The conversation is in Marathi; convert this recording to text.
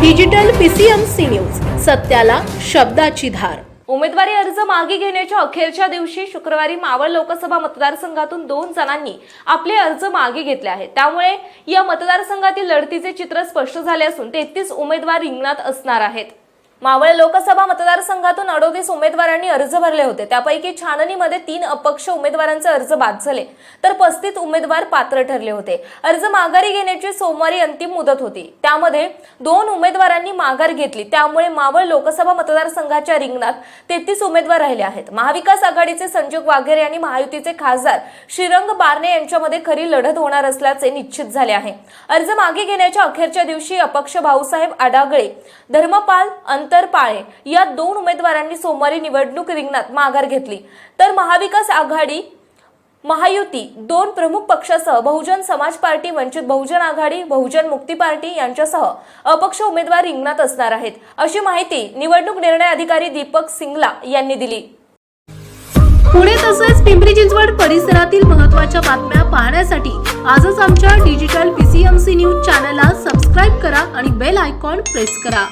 डिजिटल पीसीएमसी न्यूज सत्याला शब्दाची धार. उमेदवारी अर्ज मागे घेण्याच्या अखेरच्या दिवशी शुक्रवारी मावळ लोकसभा मतदारसंघातून दोन जणांनी आपले अर्ज मागे घेतले आहेत. त्यामुळे या मतदारसंघातील लढतीचे चित्र स्पष्ट झाले असून तेहतीस उमेदवार रिंगणात असणार आहेत. मावळ लोकसभा मतदारसंघातून अडोतीस उमेदवारांनी अर्ज भरले होते. त्यापैकी छाननीमध्ये तीन अपक्ष उमेदवारांचे अर्ज बाद झाले. तर पस्तीस उमेदवार पात्र ठरले होते. अर्ज माघारी घेण्याची सोमवारी अंतिम मुदत होती. त्यामध्ये दोन उमेदवारांनी माघार घेतली. त्यामुळे मावळ लोकसभा मतदारसंघाच्या रिंगणात तेहतीस उमेदवार राहिले आहेत. महाविकास आघाडीचे संजय वाघेरे आणि महायुतीचे खासदार श्रीरंग बारणे यांच्यामध्ये खरी लढत होणार असल्याचे निश्चित झाले आहे. अर्ज मागे घेण्याच्या अखेरच्या दिवशी अपक्ष भाऊसाहेब आडागळे धर्मपाल अंतरपाळे या दोन उमेदवारांनी सोमवारी निवडणूक रिंगणात माघार घेतली. तर महाविकास आघाडी महायुती दोन प्रमुख पक्षासह बहुजन समाज पार्टी वंचित बहुजन आघाडी बहुजन मुक्ती पार्टी यांच्यासह अपक्ष उमेदवार रिंगणात असणार आहेत. अशी माहिती निवडणूक निर्णय अधिकारी दीपक सिंगला यांनी दिली. पुणे तसेच पिंपरी चिंचवड परिसरातील महत्त्वाच्या बातम्या पाहण्यासाठी आजच आमच्या डिजिटल पीसीएमसी न्यूज चॅनलला सबस्क्राईब करा आणि बेल आयकॉन प्रेस करा.